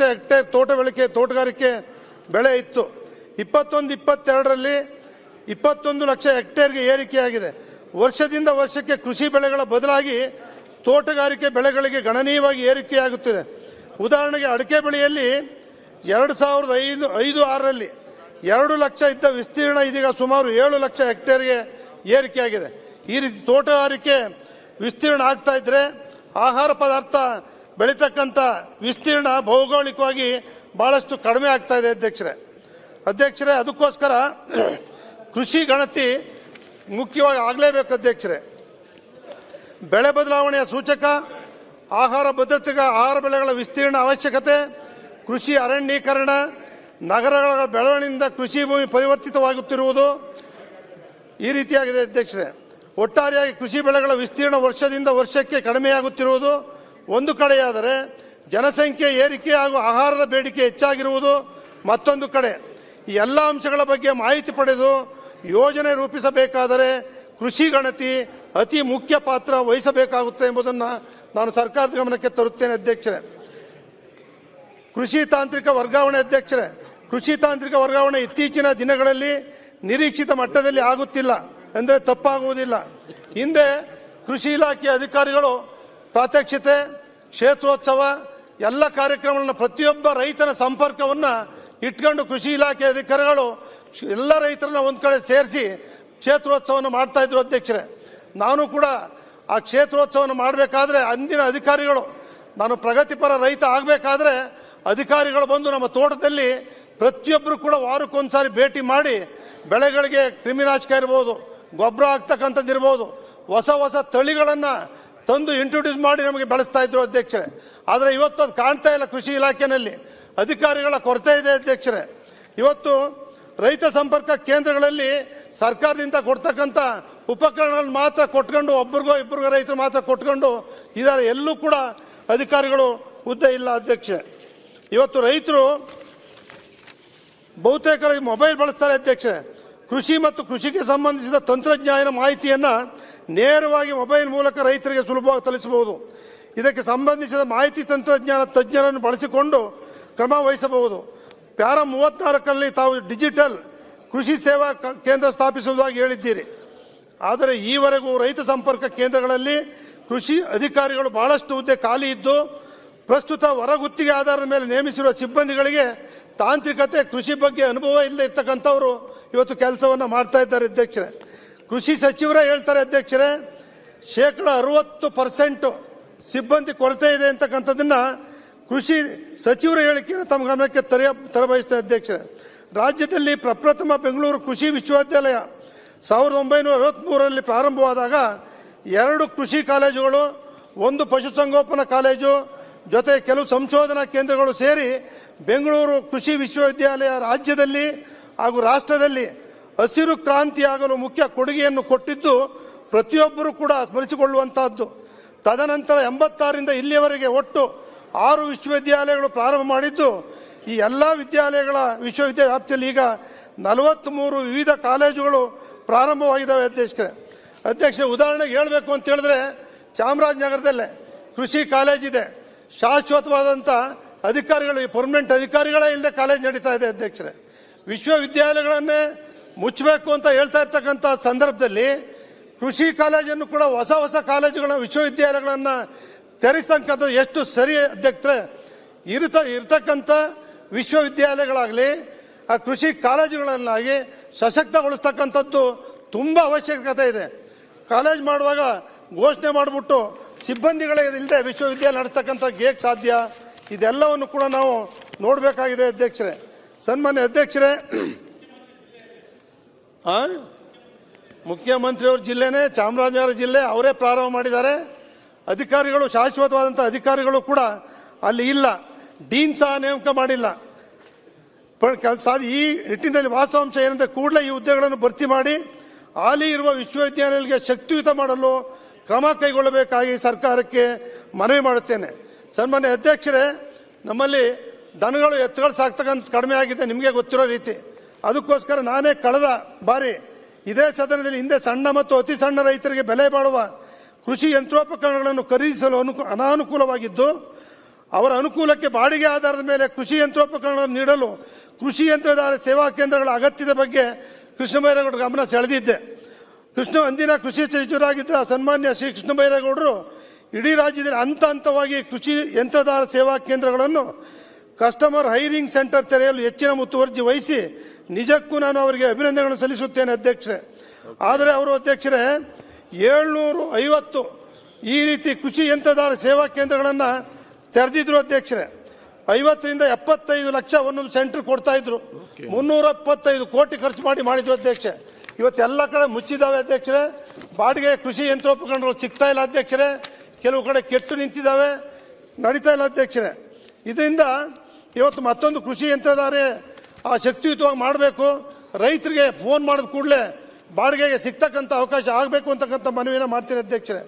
Hectare ತೋಟ ಬೆಳಕೆ, ತೋಟಗಾರಿಕೆ ಬೆಳೆ ಇತ್ತು. ಇಪ್ಪತ್ತೊಂದು, ಇಪ್ಪತ್ತೆರಡರಲ್ಲಿ ಇಪ್ಪತ್ತೊಂದು ಲಕ್ಷ ಹೆಕ್ಟೇರ್ಗೆ ಏರಿಕೆಯಾಗಿದೆ. ವರ್ಷದಿಂದ ವರ್ಷಕ್ಕೆ ಕೃಷಿ ಬೆಳೆಗಳ ಬದಲಾಗಿ ತೋಟಗಾರಿಕೆ ಬೆಳೆಗಳಿಗೆ ಗಣನೀಯವಾಗಿ ಏರಿಕೆಯಾಗುತ್ತಿದೆ. ಉದಾಹರಣೆಗೆ ಅಡಿಕೆ ಬೆಳೆಯಲ್ಲಿ ಎರಡು ಸಾವಿರದ ಐದು ಐದು, ಆರರಲ್ಲಿ ಎರಡು ಲಕ್ಷ ಇದ್ದ ವಿಸ್ತೀರ್ಣ ಇದೀಗ ಸುಮಾರು ಏಳು ಲಕ್ಷ ಹೆಕ್ಟೇರ್ಗೆ ಏರಿಕೆಯಾಗಿದೆ. ಈ ರೀತಿ ತೋಟಗಾರಿಕೆ ವಿಸ್ತೀರ್ಣ ಆಗ್ತಾ ಇದ್ರೆ ಆಹಾರ ಪದಾರ್ಥ ಬೆಳೀತಕ್ಕಂಥ ವಿಸ್ತೀರ್ಣ ಭೌಗೋಳಿಕವಾಗಿ ಭಾಳಷ್ಟು ಕಡಿಮೆ ಆಗ್ತಾ ಇದೆ ಅಧ್ಯಕ್ಷರೇ. ಅಧ್ಯಕ್ಷರೇ, ಅದಕ್ಕೋಸ್ಕರ ಕೃಷಿ ಗಣತಿ ಮುಖ್ಯವಾಗಿ ಆಗಲೇಬೇಕು ಅಧ್ಯಕ್ಷರೇ. ಬೆಳೆ ಬದಲಾವಣೆಯ ಸೂಚಕ, ಆಹಾರ ಭದ್ರತೆಗೆ ಆಹಾರ ಬೆಳೆಗಳ ವಿಸ್ತೀರ್ಣ ಅವಶ್ಯಕತೆ, ಕೃಷಿ ಅರಣ್ಯೀಕರಣ, ನಗರಗಳ ಬೆಳವಣಿಗೆಯಿಂದ ಕೃಷಿ ಭೂಮಿ ಪರಿವರ್ತಿತವಾಗುತ್ತಿರುವುದು ಈ ರೀತಿಯಾಗಿದೆ ಅಧ್ಯಕ್ಷರೇ. ಒಟ್ಟಾರೆಯಾಗಿ ಕೃಷಿ ಬೆಳೆಗಳ ವಿಸ್ತೀರ್ಣ ವರ್ಷದಿಂದ ವರ್ಷಕ್ಕೆ ಕಡಿಮೆಯಾಗುತ್ತಿರುವುದು ಒಂದು ಕಡೆಯಾದರೆ ಜನಸಂಖ್ಯೆ ಏರಿಕೆ ಹಾಗೂ ಆಹಾರದ ಬೇಡಿಕೆ ಹೆಚ್ಚಾಗಿರುವುದು ಮತ್ತೊಂದು ಕಡೆ. ಈ ಎಲ್ಲ ಅಂಶಗಳ ಬಗ್ಗೆ ಮಾಹಿತಿ ಪಡೆದು ಯೋಜನೆ ರೂಪಿಸಬೇಕಾದರೆ ಕೃಷಿ ಗಣತಿ ಅತಿ ಮುಖ್ಯ ಪಾತ್ರ ವಹಿಸಬೇಕಾಗುತ್ತೆ ಎಂಬುದನ್ನು ನಾನು ಸರ್ಕಾರದ ಗಮನಕ್ಕೆ ತರುತ್ತೇನೆ ಅಧ್ಯಕ್ಷರೇ. ಕೃಷಿ ತಾಂತ್ರಿಕ ವರ್ಗಾವಣೆ ಅಧ್ಯಕ್ಷರೇ, ಕೃಷಿ ತಾಂತ್ರಿಕ ವರ್ಗಾವಣೆ ಇತ್ತೀಚಿನ ದಿನಗಳಲ್ಲಿ ನಿರೀಕ್ಷಿತ ಮಟ್ಟದಲ್ಲಿ ಆಗುತ್ತಿಲ್ಲ ಅಂದರೆ ತಪ್ಪಾಗುವುದಿಲ್ಲ. ಹಿಂದೆ ಕೃಷಿ ಇಲಾಖೆ ಅಧಿಕಾರಿಗಳು ಪ್ರಾತ್ಯಕ್ಷಿತೆ ಕ್ಷೇತ್ರೋತ್ಸವ, ಎಲ್ಲ ಕಾರ್ಯಕ್ರಮಗಳನ್ನ ಪ್ರತಿಯೊಬ್ಬ ರೈತನ ಸಂಪರ್ಕವನ್ನ ಇಟ್ಕೊಂಡು ಕೃಷಿ ಇಲಾಖೆ ಅಧಿಕಾರಿಗಳು ಎಲ್ಲ ರೈತರನ್ನ ಒಂದು ಕಡೆ ಸೇರಿಸಿ ಕ್ಷೇತ್ರೋತ್ಸವವನ್ನು ಮಾಡ್ತಾ ಇದ್ರು ಅಧ್ಯಕ್ಷರೇ. ನಾನು ಕೂಡ ಆ ಕ್ಷೇತ್ರೋತ್ಸವವನ್ನು ಮಾಡಬೇಕಾದ್ರೆ ಅಂದಿನ ಅಧಿಕಾರಿಗಳು, ನಾನು ಪ್ರಗತಿಪರ ರೈತ ಆಗಬೇಕಾದ್ರೆ ಅಧಿಕಾರಿಗಳು ಬಂದು ನಮ್ಮ ತೋಟದಲ್ಲಿ ಪ್ರತಿಯೊಬ್ಬರು ಕೂಡ ವಾರಕ್ಕೊಂದ್ಸಾರಿ ಭೇಟಿ ಮಾಡಿ, ಬೆಳೆಗಳಿಗೆ ಕ್ರಿಮಿನಾಶಕ ಇರ್ಬೋದು, ಗೊಬ್ಬರ ಆಗ್ತಕ್ಕಂಥದ್ದು ಇರ್ಬೋದು ಹೊಸ ಹೊಸ ತಳಿಗಳನ್ನ ತಂದು ಇಂಟ್ರೊಡ್ಯೂಸ್ ಮಾಡಿ ನಮಗೆ ಬೆಳೆಸ್ತಾ ಇದ್ರು ಅಧ್ಯಕ್ಷರೇ. ಆದರೆ ಇವತ್ತು ಅದು ಕಾಣ್ತಾ ಇಲ್ಲ ಕೃಷಿ ಇಲಾಖೆಯಲ್ಲಿ ಅಧಿಕಾರಿಗಳ ಕೊರತೆ ಇದೆ ಅಧ್ಯಕ್ಷರೇ. ಇವತ್ತು ರೈತ ಸಂಪರ್ಕ ಕೇಂದ್ರಗಳಲ್ಲಿ ಸರ್ಕಾರದಿಂದ ಕೊಡ್ತಕ್ಕಂಥ ಉಪಕರಣಗಳನ್ನು ಮಾತ್ರ ಕೊಟ್ಕೊಂಡು ಒಬ್ರಿಗೋ ಇಬ್ಬರಿಗೋ ರೈತರು ಮಾತ್ರ ಕೊಟ್ಕೊಂಡು ಇದಾರೆ ಎಲ್ಲೂ ಕೂಡ ಅಧಿಕಾರಿಗಳು ಹುದ್ದೆ ಇಲ್ಲ ಅಧ್ಯಕ್ಷ ಇವತ್ತು ರೈತರು ಬಹುತೇಕರಿಗೆ ಮೊಬೈಲ್ ಬಳಸ್ತಾರೆ ಅಧ್ಯಕ್ಷ ಕೃಷಿ ಮತ್ತು ಕೃಷಿಗೆ ಸಂಬಂಧಿಸಿದ ತಂತ್ರಜ್ಞಾನ ಮಾಹಿತಿಯನ್ನ ನೇರವಾಗಿ ಮೊಬೈಲ್ ಮೂಲಕ ರೈತರಿಗೆ ಸುಲಭವಾಗಿ ತಲುಪಿಸಬಹುದು. ಇದಕ್ಕೆ ಸಂಬಂಧಿಸಿದ ಮಾಹಿತಿ ತಂತ್ರಜ್ಞಾನ ತಜ್ಞರನ್ನು ಬಳಸಿಕೊಂಡು ಕ್ರಮ ವಹಿಸಬಹುದು. ಪ್ಯಾರ ಮೂವತ್ನಾಲ್ಕರಲ್ಲಿ ತಾವು ಡಿಜಿಟಲ್ ಕೃಷಿ ಸೇವಾ ಕೇಂದ್ರ ಸ್ಥಾಪಿಸುವುದಾಗಿ ಹೇಳಿದ್ದೀರಿ. ಆದರೆ ಈವರೆಗೂ ರೈತ ಸಂಪರ್ಕ ಕೇಂದ್ರಗಳಲ್ಲಿ ಕೃಷಿ ಅಧಿಕಾರಿಗಳು ಬಹಳಷ್ಟು ಹುದ್ದೆ ಖಾಲಿ ಇದ್ದು, ಪ್ರಸ್ತುತ ಹೊರಗುತ್ತಿಗೆ ಆಧಾರದ ಮೇಲೆ ನೇಮಿಸಿರುವ ಸಿಬ್ಬಂದಿಗಳಿಗೆ ತಾಂತ್ರಿಕತೆ, ಕೃಷಿ ಬಗ್ಗೆ ಅನುಭವ ಇಲ್ಲದೆ ಇರ್ತಕ್ಕಂಥವರು ಇವತ್ತು ಕೆಲಸವನ್ನು ಮಾಡ್ತಾ ಇದ್ದಾರೆ ಅಧ್ಯಕ್ಷರೇ. ಕೃಷಿ ಸಚಿವರೇ ಹೇಳ್ತಾರೆ ಅಧ್ಯಕ್ಷರೇ, ಶೇಕಡ ಅರವತ್ತು ಪರ್ಸೆಂಟ್ ಸಿಬ್ಬಂದಿ ಕೊರತೆ ಇದೆ ಅಂತಕ್ಕಂಥದ್ದನ್ನ ಕೃಷಿ ಸಚಿವರ ಹೇಳಿಕೆಯನ್ನು ತಮ್ಮ ಗಮನಕ್ಕೆ ತರೆಯ, ತರಬಯಸ್ತೇನೆ ಅಧ್ಯಕ್ಷರೇ. ರಾಜ್ಯದಲ್ಲಿ ಪ್ರಪ್ರಥಮ ಬೆಂಗಳೂರು ಕೃಷಿ ವಿಶ್ವವಿದ್ಯಾಲಯ ಸಾವಿರದ ಒಂಬೈನೂರ ಅರವತ್ಮೂರರಲ್ಲಿ ಪ್ರಾರಂಭವಾದಾಗ ಎರಡು ಕೃಷಿ ಕಾಲೇಜುಗಳು, ಒಂದು ಪಶುಸಂಗೋಪನಾ ಕಾಲೇಜು, ಜೊತೆ ಕೆಲವು ಸಂಶೋಧನಾ ಕೇಂದ್ರಗಳು ಸೇರಿ ಬೆಂಗಳೂರು ಕೃಷಿ ವಿಶ್ವವಿದ್ಯಾಲಯ ರಾಜ್ಯದಲ್ಲಿ ಹಾಗೂ ರಾಷ್ಟ್ರದಲ್ಲಿ ಹಸಿರು ಕ್ರಾಂತಿಯಾಗಲು ಮುಖ್ಯ ಕೊಡುಗೆಯನ್ನು ಕೊಟ್ಟಿದ್ದು ಪ್ರತಿಯೊಬ್ಬರೂ ಕೂಡ ಸ್ಮರಿಸಿಕೊಳ್ಳುವಂತಹದ್ದು. ತದನಂತರ ಎಂಬತ್ತಾರರಿಂದ ಇಲ್ಲಿಯವರೆಗೆ ಒಟ್ಟು ಆರು ವಿಶ್ವವಿದ್ಯಾಲಯಗಳು ಪ್ರಾರಂಭ ಮಾಡಿದ್ದು, ಈ ಎಲ್ಲ ವಿದ್ಯಾಲಯಗಳ ವಿಶ್ವವಿದ್ಯಾಲಯ ವ್ಯಾಪ್ತಿಯಲ್ಲಿ ಈಗ ನಲವತ್ತ್ಮೂರು ವಿವಿಧ ಕಾಲೇಜುಗಳು ಪ್ರಾರಂಭವಾಗಿದ್ದಾವೆ ಅಧ್ಯಕ್ಷರೇ. ಅಧ್ಯಕ್ಷ ಉದಾಹರಣೆಗೆ ಹೇಳಬೇಕು ಅಂತ ಹೇಳಿದ್ರೆ ಚಾಮರಾಜನಗರದಲ್ಲೇ ಕೃಷಿ ಕಾಲೇಜ್ ಇದೆ. ಶಾಶ್ವತವಾದಂಥ ಅಧಿಕಾರಿಗಳು ಪರ್ಮನೆಂಟ್ ಅಧಿಕಾರಿಗಳೇ ಇಲ್ಲದೆ ಕಾಲೇಜ್ ನಡೀತಾ ಇದೆ ಅಧ್ಯಕ್ಷರೇ. ವಿಶ್ವವಿದ್ಯಾಲಯಗಳನ್ನೇ ಮುಚ್ಚಬೇಕು ಅಂತ ಹೇಳ್ತಾ ಇರ್ತಕ್ಕಂಥ ಸಂದರ್ಭದಲ್ಲಿ ಕೃಷಿ ಕಾಲೇಜನ್ನು ಕೂಡ ಹೊಸ ಹೊಸ ಕಾಲೇಜುಗಳನ್ನ ವಿಶ್ವವಿದ್ಯಾಲಯಗಳನ್ನ ತೆರೆಸ್ತಕ್ಕಂಥದ್ದು ಎಷ್ಟು ಸರಿ ಅಧ್ಯಕ್ಷರೇ ಇರತ ಇರ್ತಕ್ಕಂಥ ವಿಶ್ವವಿದ್ಯಾಲಯಗಳಾಗಲಿ, ಆ ಕೃಷಿ ಕಾಲೇಜುಗಳನ್ನಾಗಿ ಸಶಕ್ತಗೊಳಿಸ್ತಕ್ಕಂಥದ್ದು ತುಂಬ ಅವಶ್ಯಕತೆ ಇದೆ ಕಾಲೇಜ್ ಮಾಡುವಾಗ ಘೋಷಣೆ ಮಾಡಿಬಿಟ್ಟು ಸಿಬ್ಬಂದಿಗಳೇ ಇಲ್ಲದೆ ವಿಶ್ವವಿದ್ಯಾಲಯ ನಡೆಸ್ತಕ್ಕಂಥ ಹೇಗೆ ಸಾಧ್ಯ ಇದೆಲ್ಲವನ್ನು ಕೂಡ ನಾವು ನೋಡಬೇಕಾಗಿದೆ ಅಧ್ಯಕ್ಷರೇ ಸನ್ಮಾನ್ಯ ಅಧ್ಯಕ್ಷರೇ? ಮುಖ್ಯಮಂತ್ರಿಯವ್ರ ಜಿಲ್ಲೆನೇ, ಚಾಮರಾಜನಗರ ಜಿಲ್ಲೆ, ಅವರೇ ಪ್ರಾರಂಭ ಮಾಡಿದ್ದಾರೆ. ಅಧಿಕಾರಿಗಳು ಶಾಶ್ವತವಾದಂಥ ಅಧಿಕಾರಿಗಳು ಕೂಡ ಅಲ್ಲಿ ಇಲ್ಲ. ಡೀನ್ ಸಹ ನೇಮಕ ಮಾಡಿಲ್ಲ. ಕೆಲಸ ಈ ನಿಟ್ಟಿನಲ್ಲಿ ವಾಸ್ತವಾಂಶ ಏನಂದ್ರೆ ಕೂಡಲೇ ಈ ಹುದ್ದೆಗಳನ್ನು ಭರ್ತಿ ಮಾಡಿ, ಹಾಲಿ ಇರುವ ವಿಶ್ವವಿದ್ಯಾಲಯಗಳಿಗೆ ಶಕ್ತಿಯುತ ಮಾಡಲು ಕ್ರಮ ಕೈಗೊಳ್ಳಬೇಕಾಗಿ ಸರ್ಕಾರಕ್ಕೆ ಮನವಿ ಮಾಡುತ್ತೇನೆ. ಸನ್ಮಾನ್ಯ ಅಧ್ಯಕ್ಷರೇ, ನಮ್ಮಲ್ಲಿ ದನಗಳು ಎತ್ತುಗಳು ಸಾಕ್ತಕ್ಕಂಥ ಕಡಿಮೆ ಆಗಿದೆ, ನಿಮಗೆ ಗೊತ್ತಿರೋ ರೀತಿ. ಅದಕ್ಕೋಸ್ಕರ ನಾನೇ ಕಳೆದ ಬಾರಿ ಇದೇ ಸದನದಲ್ಲಿ ಹಿಂದೆ ಸಣ್ಣ ಮತ್ತು ಅತಿ ಸಣ್ಣ ರೈತರಿಗೆ ಬೆಲೆ ಬಾಳುವ ಕೃಷಿ ಯಂತ್ರೋಪಕರಣಗಳನ್ನು ಖರೀದಿಸಲು ಅನುಕು, ಅನಾನುಕೂಲವಾಗಿದ್ದು, ಅವರ ಅನುಕೂಲಕ್ಕೆ ಬಾಡಿಗೆ ಆಧಾರದ ಮೇಲೆ ಕೃಷಿ ಯಂತ್ರೋಪಕರಣಗಳನ್ನು ನೀಡಲು ಕೃಷಿ ಯಂತ್ರದಾರ ಸೇವಾ ಕೇಂದ್ರಗಳ ಅಗತ್ಯದ ಬಗ್ಗೆ ಕೃಷ್ಣ ಬೈರೇಗೌಡರ ಗಮನ ಸೆಳೆದಿದ್ದೆ. ಕೃಷ್ಣ ಅಂದಿನ ಕೃಷಿ ಸಚಿವರಾಗಿದ್ದ ಸನ್ಮಾನ್ಯ ಶ್ರೀ ಕೃಷ್ಣ ಬೈರೇಗೌಡರು ಇಡೀ ರಾಜ್ಯದಲ್ಲಿ ಹಂತ ಹಂತವಾಗಿ ಕೃಷಿ ಯಂತ್ರದಾರ ಸೇವಾ ಕೇಂದ್ರಗಳನ್ನು ಕಸ್ಟಮರ್ ಹೈರಿಂಗ್ ಸೆಂಟರ್ ತೆರೆಯಲು ಹೆಚ್ಚಿನ ಮುತುವರ್ಜಿ ವಹಿಸಿ ನಿಜಕ್ಕೂ ನಾನು ಅವರಿಗೆ ಅಭಿನಂದನೆಗಳನ್ನು ಸಲ್ಲಿಸುತ್ತೇನೆ ಅಧ್ಯಕ್ಷರೇ. ಆದರೆ ಅವರು ಅಧ್ಯಕ್ಷರೇ ಏಳ್ನೂರು ಐವತ್ತು ಈ ರೀತಿ ಕೃಷಿ ಯಂತ್ರದಾರ ಸೇವಾ ಕೇಂದ್ರಗಳನ್ನು ತೆರೆದಿದ್ರು ಅಧ್ಯಕ್ಷರೇ. ಐವತ್ತರಿಂದ ಎಪ್ಪತ್ತೈದು ಲಕ್ಷ ಒಂದೊಂದು ಸೆಂಟರ್ ಕೊಡ್ತಾ ಇದ್ರು. ಮುನ್ನೂರ ಎಪ್ಪತ್ತೈದು ಕೋಟಿ ಖರ್ಚು ಮಾಡಿ ಮಾಡಿದ್ರು ಅಧ್ಯಕ್ಷ ಇವತ್ತೆಲ್ಲ ಕಡೆ ಮುಚ್ಚಿದಾವೆ ಅಧ್ಯಕ್ಷರೇ. ಬಾಡಿಗೆ ಕೃಷಿ ಯಂತ್ರೋಪಕರಣಗಳು ಸಿಗ್ತಾ ಇಲ್ಲ ಅಧ್ಯಕ್ಷರೇ. ಕೆಲವು ಕಡೆ ಕೆಟ್ಟು ನಿಂತಿದ್ದಾವೆ ನಡೀತಾ ಇಲ್ಲ ಅಧ್ಯಕ್ಷರೇ. ಇದರಿಂದ ಇವತ್ತು ಮತ್ತೊಂದು ಕೃಷಿ ಯಂತ್ರಧಾರೆ ಆ ಶಕ್ತಿಯುತವಾಗಿ ಮಾಡಬೇಕು. ರೈತರಿಗೆ ಫೋನ್ ಮಾಡಿದ ಕೂಡಲೇ ಬಾಡಿಗೆಗೆ ಸಿಗ್ತಕ್ಕಂಥ ಅವಕಾಶ ಆಗಬೇಕು ಅಂತಕ್ಕಂಥ ಮನವಿನ ಮಾಡ್ತೀನಿ ಅಧ್ಯಕ್ಷರೇ.